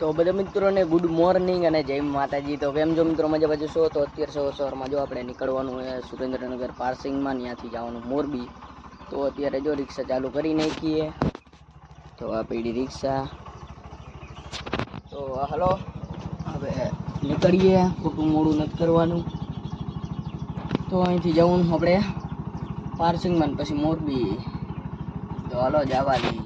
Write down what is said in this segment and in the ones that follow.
તો બધા મિત્રોને ગુડ મોર્નિંગ અને જય માતાજી. તો કેમ જો મિત્રો? મજા બાજુ છો? તો અત્યારે સવાર સવારમાં જો આપણે નીકળવાનું છે સુરેન્દ્રનગર પાર્સિંગમાં, ત્યાંથી જવાનું મોરબી. તો અત્યારે જો રિક્ષા ચાલુ કરી નાખીએ. તો આ પીડી રિક્ષા. તો હલો, હવે નીકળીએ. ખોટું મોડું નથી કરવાનું. તો અહીંથી જવાનું આપણે પાર્સિંગમાં પછી મોરબી. તો હલો, જવા દઈએ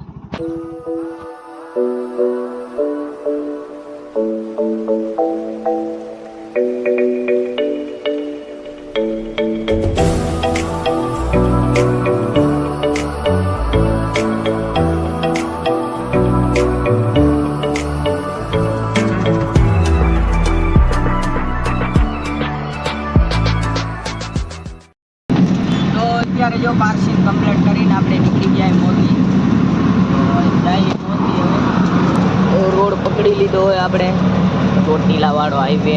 અત્યારે જો પાર્સિંગ કમ્પ્લીટ કરીને આપણે નીકળી ગયા મોરબી. રોડ પકડી લીધો હોય આપણે. ચોટીલા વાળો હાઈવે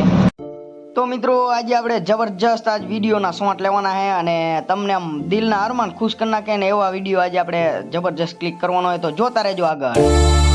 તો મિત્રો, આજે આપણે જબરજસ્ત આજ વિડીયોના શોટ લેવાના છે અને તમને આમ દિલના અરમાન ખુશ કરી નાખે ને એવા વીડિયો આજે આપણે જબરજસ્ત ક્લિક કરવાનો હોય તો જોતા રહેજો આગળ.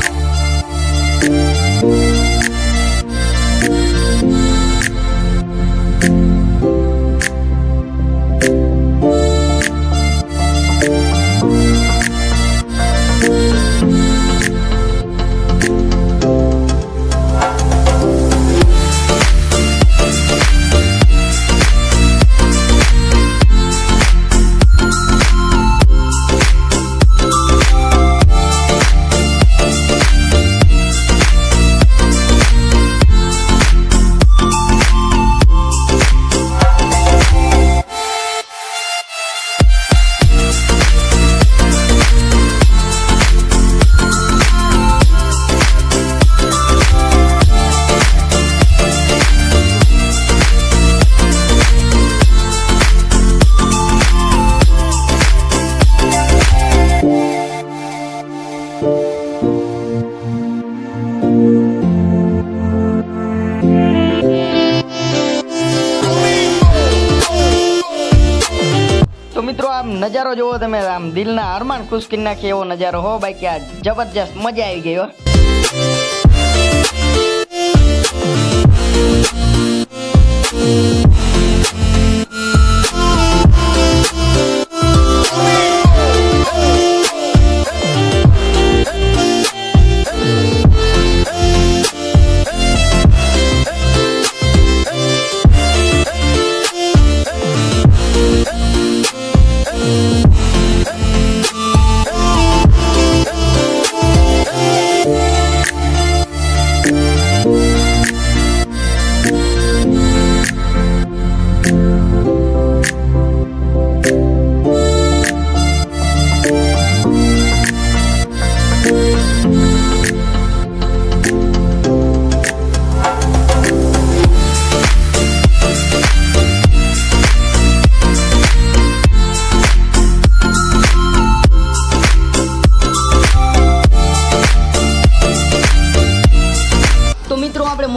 તો મિત્રો, આમ નજારો જોવો તમે, આમ દિલના અરમાન ખુશ કરી નાખે એવો નજારો. હો બાકી આ જબરજસ્ત મજા આવી ગઈ હો.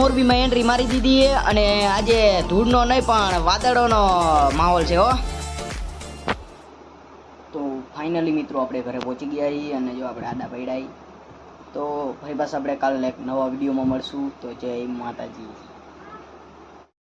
મોરબીમાં એન્ટ્રી મારી દીધી અને આજે ધૂળનો નહીં, પણ વાદળોનો માહોલ છે હો. તો ફાઇનલી મિત્રો આપણે ઘરે પહોંચી ગયા છીએ અને જો આપણે આડા પડ્યા તો ભાઈ બસ આપણે કાલે નવા વિડીયોમાં મળશું. તો જય માતાજી.